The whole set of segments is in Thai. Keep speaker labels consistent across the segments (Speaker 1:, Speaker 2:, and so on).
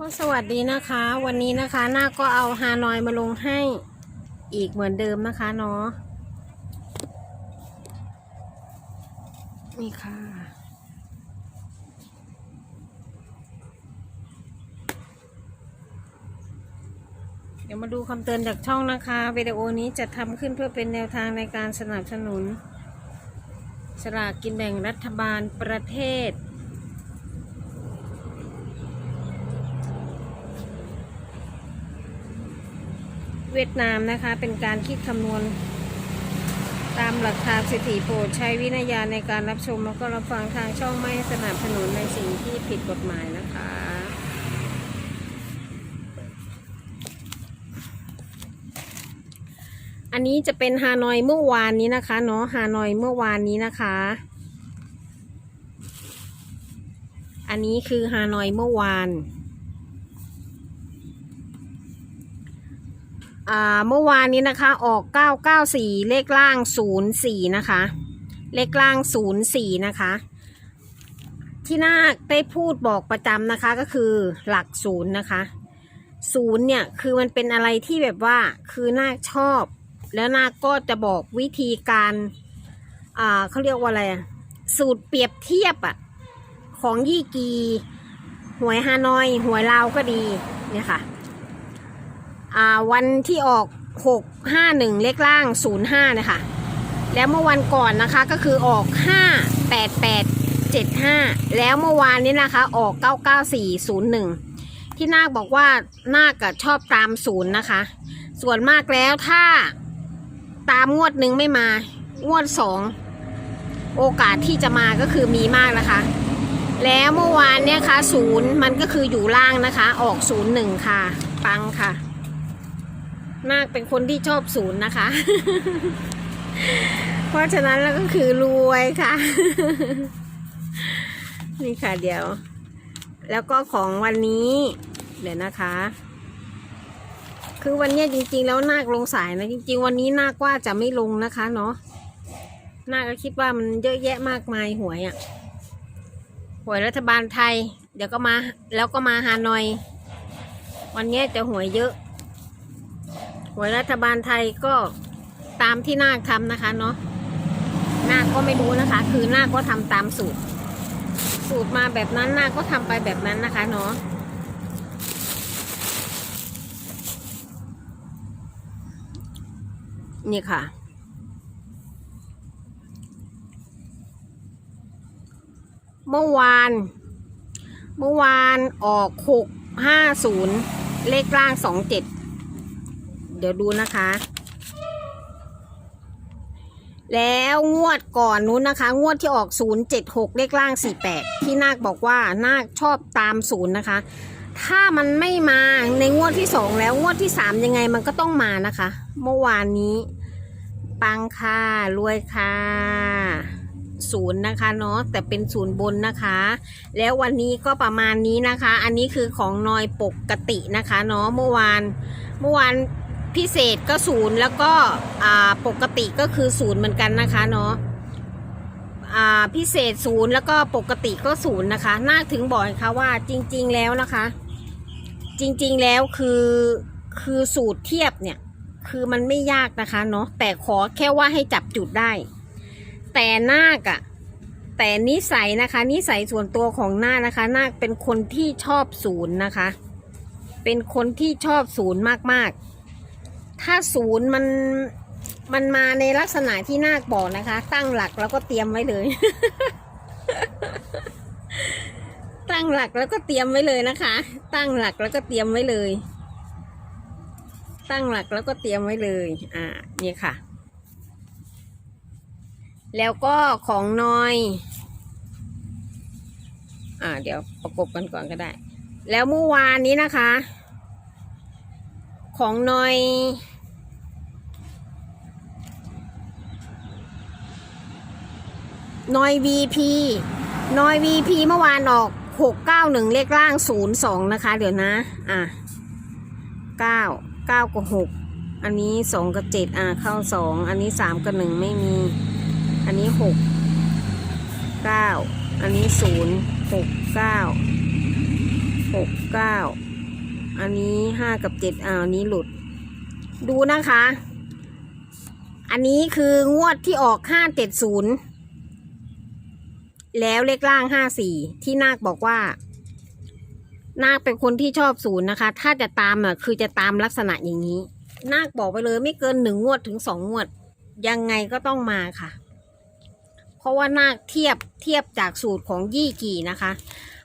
Speaker 1: ก็สวัสดีนะคะ วันนี้นะคะหน้าก็เอาฮานอยมาลงให้อีกเหมือนเดิมนะคะเนาะนี่ค่ะเดี๋ยวมาดูคำเตือนจากช่องนะคะวิดีโอนี้จะทำขึ้นเพื่อเป็นแนวทางในการสนับสนุน สลากกินแบ่งรัฐบาลประเทศ เวียดนามนะคะ เป็นการคิดคำนวณ ตามหลักทางสถิติโปรดใช้วินัยญาณในการรับชม แล้วก็รับฟังทางช่องไม่สนับสนุนในสิ่งที่ผิดกฎหมายนะคะอันนี้จะเป็นฮานอยเมื่อวานนี้นะคะเนาะฮานอยเมื่อวานนี้นะคะ อันนี้คือฮานอยเมื่อวาน เมื่อวานนี้นะคะออก 994 เลขล่าง 04 นะคะ เลขล่าง 04 นะคะ ที่นาคได้พูดบอกประจำนะคะก็คือหลักศูนย์นะคะศูนย์เนี่ยคือมันเป็นอะไรที่แบบว่าคือนาคชอบ แล้วนาคก็จะบอกวิธีการอ่าเขาเรียกว่าอะไรสูตรเปรียบเทียบอะของยี่กี หวยฮานอย หวยลาวก็ดีเนี่ยค่ะ วันที่ออกหกห้าหนึ่งเลขล่างศูนย์ห้านะคะ แล้วเมื่อวันก่อนนะคะก็คือออกห้าแปดแปดเจ็ดห้าแล้วเมื่อวานนี้นะคะออกเก้าเก้าสี่ศูนย์หนึ่งที่นาคบอกว่านาคอะชอบตามศูนย์นะคะ ส่วนมากแล้วถ้าตามงวดหนึ่งไม่มางวดสองโอกาสที่จะมาก็คือมีมากนะคะ แล้วเมื่อวานเนี่ยค่ะศูนย์มันก็คืออยู่ล่างนะคะ ออกศูนย์หนึ่งค่ะ ปังค่ะ นาคเป็นคนที่ชอบศูนย์นะคะ เพราะฉะนั้นแล้วก็คือรวยค่ะ นี่ค่ะเดี๋ยว แล้วก็ของวันนี้ เดี๋ยวนะคะ คือวันนี้จริงๆ แล้วนาคลงสายนะจริง ๆ วันนี้นาคว่าจะไม่ลงนะคะเนาะนาคก็คิดว่ามันเยอะแยะมากมายหวยอะ่ะหวยรัฐบาลไทย เดี๋ยวก็มาแล้วก็มาฮานอย วันนี้จะหวยเยอะ หวยรัฐบาลไทยก็ตามที่นาคทำนะคะเนาะนาคก็ไม่รู้นะคะ คือนาคก็ทำตามสูตร สูตรมาแบบนั้นนาคก็ทำไปแบบนั้นนะคะเนาะนี่ค่ะ เมื่อวาน เมื่อวานออกหกห้าศูนย์เลขล่างสองเจ็ด เดี๋ยวดูนะคะ แล้วงวดก่อนนู้นนะคะ งวดที่ออก 076 เลขล่าง 48 ที่นาคบอกว่านาคชอบตามศูนย์นะคะ ถ้ามันไม่มาในงวดที่2แล้วงวดที่3ยังไงมันก็ต้องมานะคะ เมื่อวานนี้ปังค่ะรวยค่ะศูนย์นะคะเนาะแต่เป็นศูนย์บนนะคะ แล้ววันนี้ก็ประมาณนี้นะคะ อันนี้คือของนอยปกตินะคะเนาะเมื่อวานเมื่อวาน พิเศษก็ศูนย์แล้วก็ปกติก็คือศูนย์เหมือนกันนะคะเนาะพิเศษศูนย์แล้วก็ปกติก็ศูนย์นะคะน่าถึงบอกค่ะว่าจริง ๆแล้วนะคะ จริงๆแล้วคือคือสูตรเทียบเนี่ย คือมันไม่ยากนะคะเนาะแต่ขอแค่ว่าให้จับจุดได้ แต่นาคอะแต่นิสัยนะคะ นิสัยส่วนตัวของนาคนะคะนาคเป็นคนที่ชอบศูนย์นะคะ เป็นคนที่ชอบศูนย์มากๆ ถ้าศูนย์มันมันมาในลักษณะที่นาคบอกนะคะ ตั้งหลักแล้วก็เตรียมไว้เลย ตั้งหลักแล้วก็เตรียมไว้เลยนะคะ ตั้งหลักแล้วก็เตรียมไว้เลย ตั้งหลักแล้วก็เตรียมไว้เลย อ่านี่ค่ะ แล้วก็ของนอย อ่า เดี๋ยวประกบกันก่อนก็ได้ แล้วเมื่อวานนี้นะคะ ของนอย นอย VP นอย VP เมื่อวานออกหกเก้าหนึ่งเลขล่างศูนย์สองนะคะ เดี๋ยวนะ อะเก้าเก้ากับหกอันนี้สองกับเจ็ดอะเข้าสองอันนี้สามกับหนึ่งไม่มี อันนี้หกเก้าอันนี้ศูนย์หกเก้าหกเก้าอันนี้ห้ากับเจ็ดอ่านี้หลุด ดูนะคะ อันนี้คืองวดที่ออกห้าเจ็ดศูนย์ แล้วเลขล่างห้าสี่ที่นาคบอกว่า นาคเป็นคนที่ชอบศูนย์นะคะ ถ้าจะตามอะคือจะตามลักษณะอย่างนี้ นาคบอกไปเลยไม่เกินหนึ่งงวดถึงสองงวด ยังไงก็ต้องมาค่ะ เพราะว่านาคเทียบเทียบจากสูตรของยี่กี่นะคะ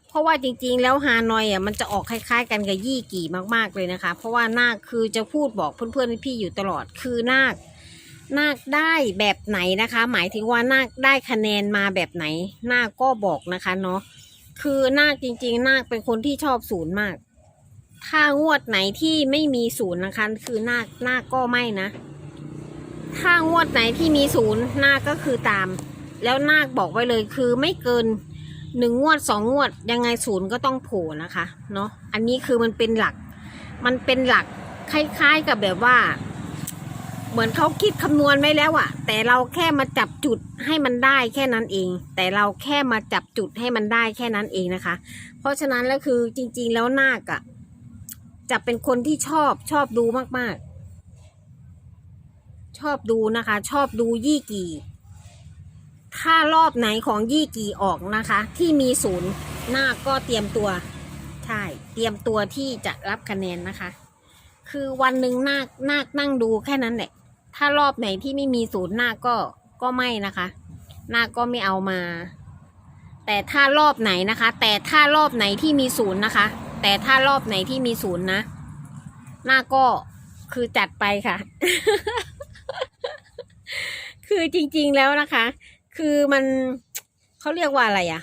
Speaker 1: เพราะว่าจริงๆ แล้วฮานอยอะมันจะออกคล้ายๆ กันกับยี่กี่มากๆเลยนะคะ เพราะว่านาคคือจะพูดบอกเพื่อนๆพี่ๆอยู่ตลอดคือนาค นาคได้แบบไหนนะคะ หมายถึงว่านาคได้คะแนนมาแบบไหน นาคก็บอกนะคะเนาะคือนาคจริง ๆ นาคเป็นคนที่ชอบศูนย์มาก ถ้างวดไหนที่ไม่มีศูนย์นะคะ คือนาคนาคก็ไม่นะ ถ้างวดไหนที่มีศูนย์นาคก็คือตาม แล้วนาคบอกไว้เลยคือไม่เกินหนึ่งงวดสองงวดยังไงศูนย์ก็ต้องโผล่นะคะเนาะอันนี้คือมันเป็นหลัก มันเป็นหลักคล้ายๆกับแบบว่า เหมือนเขาคิดคำนวณไว้แล้วอะแต่เราแค่มาจับจุดให้มันได้แค่นั้นเอง แต่เราแค่มาจับจุดให้มันได้แค่นั้นเองนะคะ เพราะฉะนั้นแล้วคือจริง ๆ แล้วนาคอะจะเป็นคนที่ชอบชอบดูมาก ๆ ชอบดูนะคะ ชอบดูยี่กี่ ถ้ารอบไหนของยี่กี่ออกนะคะ ที่มีศูนย์นาคก็เตรียมตัวใช่เตรียมตัวที่จะรับคะแนนนะคะ คือวันหนึ่งนาคนาคนั่งดูแค่นั้นแหละ ถ้ารอบไหนที่ไม่มีศูนย์หน้าก็ก็ไม่นะคะ หน้าก็ไม่เอามา แต่ถ้ารอบไหนนะคะ แต่ถ้ารอบไหนที่มีศูนย์นะคะ แต่ถ้ารอบไหนที่มีศูนย์นะ หน้าก็คือจัดไปค่ะ คือจริงๆแล้วนะคะ คือมันเขาเรียกว่าอะไรอะ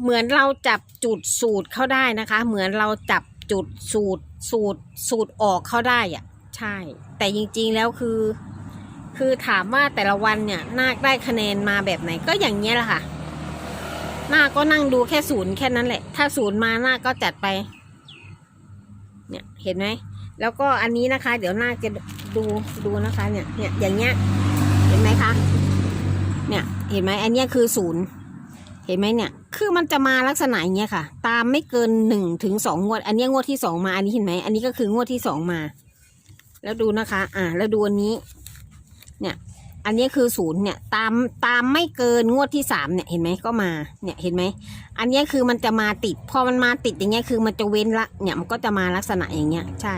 Speaker 1: เหมือนเราจับจุดสูตรเขาได้นะคะ เหมือนเราจับ จุดสูตรสูตรสูตรออกเขาได้อะใช่ แต่จริงๆแล้วคือ คือถามว่าแต่ละวันเนี่ยนาคได้คะแนนมาแบบไหนก็อย่างเงี้ยแหละค่ะนาคก็นั่งดูแค่ศูนย์แค่นั้นแหละ ถ้าศูนย์มานาคก็จัดไป เนี่ยเห็นไหมแล้วก็อันนี้นะคะ เดี๋ยวนาคจะดูดูนะคะ เนี่ยเนี่ยอย่างเงี้ยเห็นไหมคะ เนี่ย เห็นไหมอันเนี้ยคือศูนย์ เห็นไหมเนี่ย คือมันจะมาลักษณะอย่างเงี้ยค่ะ ตามไม่เกินหนึ่งถึงสองงวด อันนี้งวดที่สองมา อันนี้เห็นไหม อันนี้ก็คืองวดที่สองมา แล้วดูนะคะ อ่า แล้วดูอันนี้ เนี่ย อันนี้คือศูนย์เนี่ย ตามตามไม่เกินงวดที่สามเนี่ย เห็นไหมก็มา เนี่ย เห็นไหม อันนี้คือมันจะมาติด พอมันมาติดอย่างเงี้ย คือมันจะเว้นละ เนี่ยมันก็จะมาลักษณะอย่างเงี้ย ใช่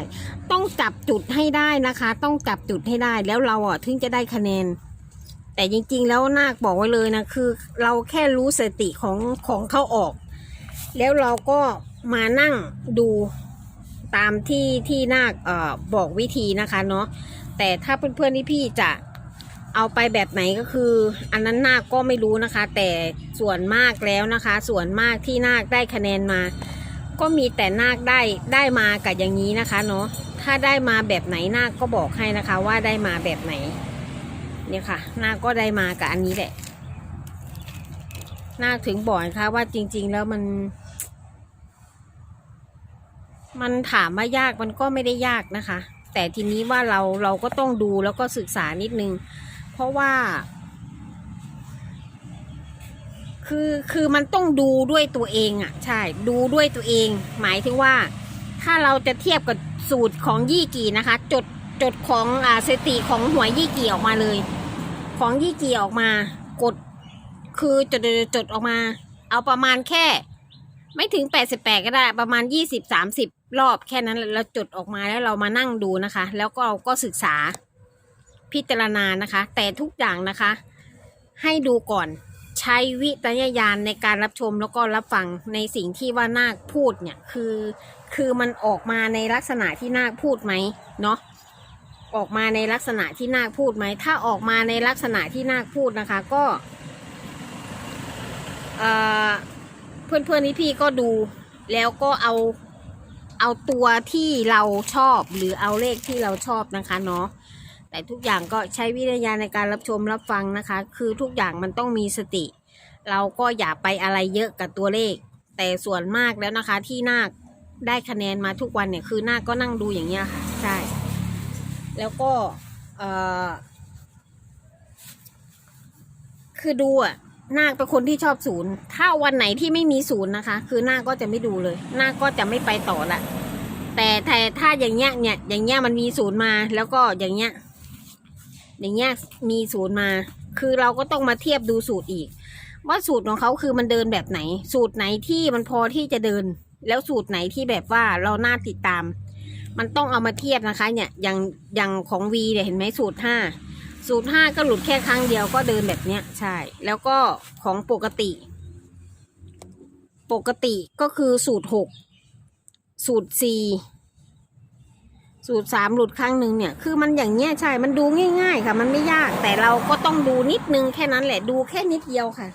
Speaker 1: ต้องจับจุดให้ได้นะคะ ต้องจับจุดให้ได้ แล้วเราอะถึงจะได้คะแนน แต่จริงๆ แล้วนาคบอกไว้เลยนะคือเราแค่รู้สติของของเขาออก แล้วเราก็มานั่งดูตามที่ที่นาคเอ่อบอกวิธีนะคะเนาะแต่ถ้าเพื่อนๆที่พี่จะเอาไปแบบไหนก็คือ อันนั้นนาคก็ไม่รู้นะคะ แต่ส่วนมากแล้วนะคะ ส่วนมากที่นาคได้คะแนนมา ก็มีแต่นาคได้ได้มากับอย่างนี้นะคะเนาะถ้าได้มาแบบไหนนาคก็บอกให้นะคะว่าได้มาแบบไหน เนี่ยค่ะ นาก็ได้มากับอันนี้แหละ นาถึงบอกนะคะว่าจริง ๆ แล้วมัน มันถามว่ายากมันก็ไม่ได้ยากนะคะ แต่ทีนี้ว่าเราเราก็ต้องดูแล้วก็ศึกษานิดนึง เพราะว่า คือคือมันต้องดูด้วยตัวเองอะ่ะ ใช่ ดูด้วยตัวเอง หมายถึงว่า ถ้าเราจะเทียบกับสูตรของยี่กี่นะคะ จดจดของอ่าสติของหวยยี่กี่ออกมาเลย ของยี่กี่ออกมากดคือจดจดจดออกมา เอาประมาณแค่ ไม่ถึงแปดสิบแปดก็ได้ประมาณยี่สิบสามสิบรอบแค่นั้นเราจดออกมาแล้วเรามานั่งดูนะคะ แล้วก็เราก็ศึกษาพิจารณานะคะ แต่ทุกอย่างนะคะ ให้ดูก่อนใช้วิจารณญาณในการรับชมแล้วก็รับฟังในสิ่งที่ว่านาคพูดเนี่ยคือ คือมันออกมาในลักษณะที่นาคพูดไหมเนาะ ออกมาในลักษณะที่นาคพูดไหม ถ้าออกมาในลักษณะที่นาคพูดนะคะ ก็เพื่อนเพื่อนพี่ก็ดู แล้วก็เอาเอาตัวที่เราชอบหรือเอาเลขที่เราชอบนะคะเนาะแต่ทุกอย่างก็ใช้วิทยาในการรับชมรับฟังนะคะ คือทุกอย่างมันต้องมีสติ เราก็อย่าไปอะไรเยอะกับตัวเลข แต่ส่วนมากแล้วนะคะที่นาคได้คะแนนมาทุกวันเนี่ยคือนาคก็นั่งดูอย่างเงี้ยค่ะ ใช่ แล้วก็คือดูอะนาคเป็นคนที่ชอบศูนย์ ถ้าวันไหนที่ไม่มีศูนย์นะคะ คือนาคก็จะไม่ดูเลยนาคก็จะไม่ไปต่อละแต่แต่ถ้าอย่างเงี้ยเนี่ยอย่างเงี้ยมันมีศูนย์มา แล้วก็อย่างเงี้ยอย่างเงี้ยมีศูนย์มา คือเราก็ต้องมาเทียบดูสูตรอีก ว่าสูตรของเขาคือมันเดินแบบไหน สูตรไหนที่มันพอที่จะเดิน แล้วสูตรไหนที่แบบว่าเราน่าติดตาม มันต้องเอามาเทียบนะคะ เนี่ยอย่างอย่างของวีเนี่ยเห็นไหมสูตรห้าสูตรห้าก็หลุดแค่ครั้งเดียวก็เดินแบบเนี้ยใช่ แล้วก็ของปกติ ปกติก็คือสูตรหกสูตรสี่สูตรสามหลุดครั้งหนึ่งเนี่ย คือมันอย่างเงี้ยใช่ มันดูง่ายๆค่ะ มันไม่ยาก แต่เราก็ต้องดูนิดนึงแค่นั้นแหละ ดูแค่นิดเดียวค่ะ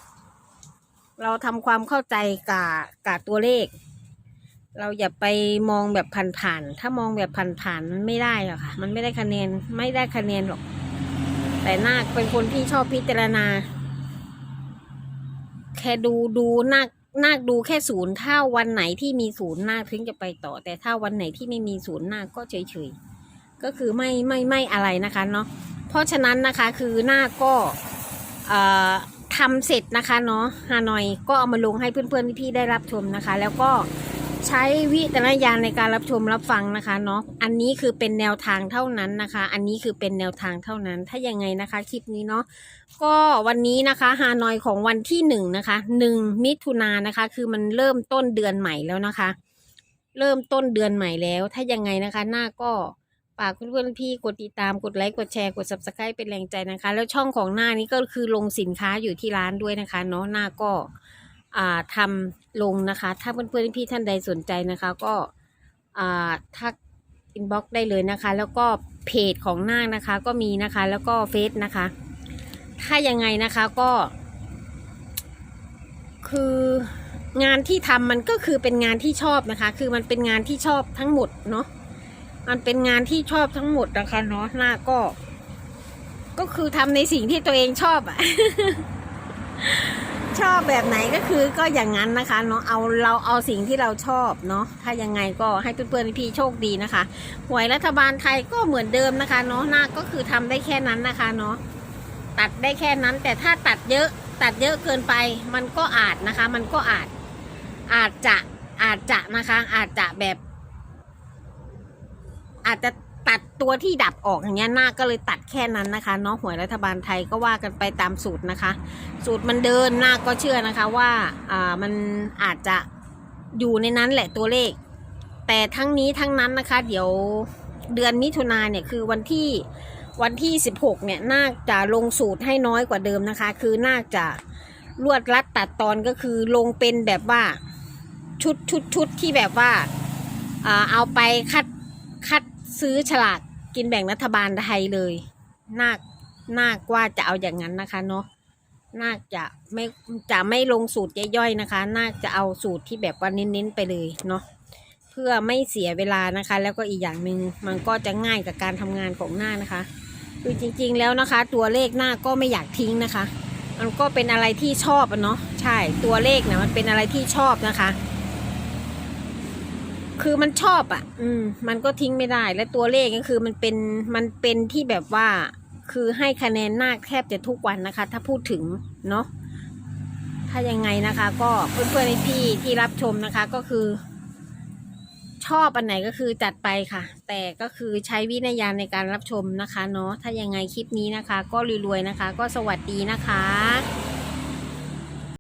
Speaker 1: เราทำความเข้าใจกับกับตัวเลข เราอย่าไปมองแบบผ่านๆ ถ้ามองแบบผ่านๆมันไม่ได้หรอกค่ะ มันไม่ได้คะแนน ไม่ได้คะแนนหรอก แต่นาคเป็นคนที่ชอบพิจารณา แค่ดูดูนาคนาคดูแค่ศูนย์ถ้าวันไหนที่มีศูนย์นาคถึงจะไปต่อ แต่ถ้าวันไหนที่ไม่มีศูนย์นาคก็เฉยเฉยๆก็คือไม่ไม่ไม่อะไรนะคะเนาะ เพราะฉะนั้นนะคะคือนาคก็เอ่อทำเสร็จนะคะเนาะฮานอยก็เอามาลงให้เพื่อนๆพี่ๆได้รับชมนะคะ แล้วก็ ใช้วิจารณญาณในการรับชมรับฟังนะคะเนาะอันนี้คือเป็นแนวทางเท่านั้นนะคะ อันนี้คือเป็นแนวทางเท่านั้น ถ้ายังไงนะคะคลิปนี้เนาะก็วันนี้นะคะฮานอยของวันที่หนึ่งนะคะหนึ่งมิถุนายนนะคะ คือมันเริ่มต้นเดือนใหม่แล้วนะคะ เริ่มต้นเดือนใหม่แล้ว ถ้ายังไงนะคะ หน้าก็ฝากเพื่อนๆพี่กดติดตามกดไลค์กดแชร์กด subscribe เป็นแรงใจนะคะ แล้วช่องของหน้านี้ก็คือลงสินค้าอยู่ที่ร้านด้วยนะคะ เนาะหน้าก็ ทำลงนะคะ ถ้าเพื่อนๆพี่ท่านใดสนใจนะคะ ก็อ่าทักอินบ็อกได้เลยนะคะ แล้วก็เพจของน้านะคะ ก็มีนะคะ แล้วก็เฟซนะคะ ถ้ายังไงนะคะก็ คืองานที่ทำมันก็คือเป็นงานที่ชอบนะคะ คือมันเป็นงานที่ชอบทั้งหมดเนาะมันเป็นงานที่ชอบทั้งหมดนะคะเนาะหน้าก็ ก็คือทำในสิ่งที่ตัวเองชอบอะ ชอบแบบไหนก็คือก็อย่างนั้นนะคะเนาะเอาเราเอาสิ่งที่เราชอบเนาะถ้ายังไงก็ให้เพื่อนๆพี่โชคดีนะคะหวยรัฐบาลไทยก็เหมือนเดิมนะคะเนาะหน้าก็คือทำได้แค่นั้นนะคะเนาะตัดได้แค่นั้น แต่ถ้าตัดเยอะตัดเยอะเกินไป มันก็อาจนะคะ มันก็อาจอาจจะอาจจะนะคะ อาจจะแบบ อาจจะ ตัดตัวที่ดับออกอย่างเงี้ยหน้าก็เลยตัดแค่นั้นนะคะเนาะหวยรัฐบาลไทยก็ว่ากันไปตามสูตรนะคะ สูตรมันเดินหน้าก็เชื่อนะคะว่าอ่ามันอาจจะอยู่ในนั้นแหละตัวเลข แต่ทั้งนี้ทั้งนั้นนะคะ เดี๋ยวเดือนมิถุนาเนี่ยคือวันที่วันที่ 16 เนี่ยนาคจะลงสูตรให้น้อยกว่าเดิมนะคะ คือนาคจะรวดรัดตัดตอนก็คือลงเป็นแบบว่าชุดชุดชุดที่แบบว่าอ่าเอาไปคัดคัด ซื้อฉลากกินแบ่งรัฐบาลไทยเลยนาคนาคว่าจะเอาอย่างนั้นนะคะเนาะนาคจะไม่จะไม่ลงสูตรย่อยๆนะคะนาคจะเอาสูตรที่แบบว่าเน้นๆไปเลยเนาะเพื่อไม่เสียเวลานะคะ แล้วก็อีกอย่างหนึ่งมันก็จะง่ายกับการทำงานของหน้านะคะคือจริงๆแล้วนะคะ ตัวเลขหน้าก็ไม่อยากทิ้งนะคะ มันก็เป็นอะไรที่ชอบเนาะใช่ตัวเลขนะมันเป็นอะไรที่ชอบนะคะ คือมันชอบอะ่ะ อืม มันก็ทิ้งไม่ได้ และตัวเลขก็คือมันเป็นมันเป็นที่แบบว่า คือให้คะแนนหน้าแทบจะทุกวันนะคะ ถ้าพูดถึงเนาะถ้ายังไงนะคะ ก็เพื่อนๆพี่ๆที่รับชมนะคะ ก็คือ ชอบอันไหนก็คือจัดไปค่ะ แต่ก็คือใช้วิญญาณในการรับชมนะคะ เนาะถ้ายังไงคลิปนี้นะคะ ก็รวยๆนะคะ ก็สวัสดีนะคะ